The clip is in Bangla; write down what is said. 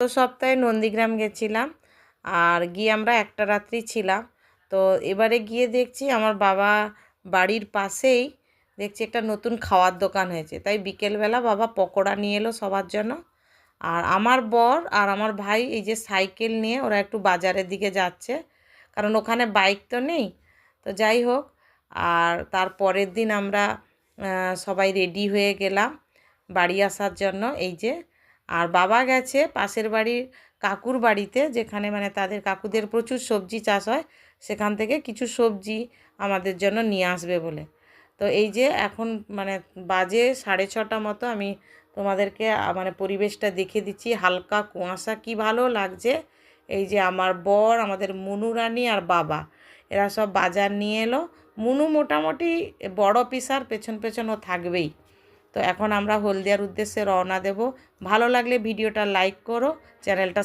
তো সপ্তাহে নন্দীগ্রাম গেছিলাম আর গিয়ে আমরা একটা রাত্রি ছিলাম। তো এবারে গিয়ে দেখছি আমার বাবা বাড়ির পাশেই দেখছি একটা নতুন খাওয়ার দোকান হয়েছে। তাই বিকেলবেলা বাবা পকোড়া নিয়ে এলো সবার জন্য। আর আমার বর আর আমার ভাই এই যে সাইকেল নিয়ে ওরা একটু বাজারের দিকে যাচ্ছে। কারণ ওখানে বাইক তো নেই। তো যাই হোক, আর তার পরের দিন আমরা সবাই রেডি হয়ে গেলাম বাড়ি আসার জন্য। এই যে আর বাবা গেছে পাশের বাড়ির কাকুর বাড়িতে, যেখানে মানে তাদের কাকুদের প্রচুর সবজি চাষ হয়, সেখান থেকে কিছু সবজি আমাদের জন্য নিয়ে আসবে বলে। তো এই যে এখন মানে বাজে সাড়ে ছটা মতো, আমি তোমাদেরকে মানে পরিবেশটা দেখে দিচ্ছি। হালকা কুয়াশা কি ভালো লাগছে? এই যে আমার বর, আমাদের মুনু আর বাবা, এরা সব বাজার নিয়ে এলো। মুনু মোটামুটি বড় পিসার পেছন পেছন ও থাকবেই। তো এখন আমরা হলদিয়ার উদ্দেশ্যে রওনা দেব। ভালো লাগলে ভিডিওটা লাইক করো চ্যানেলটা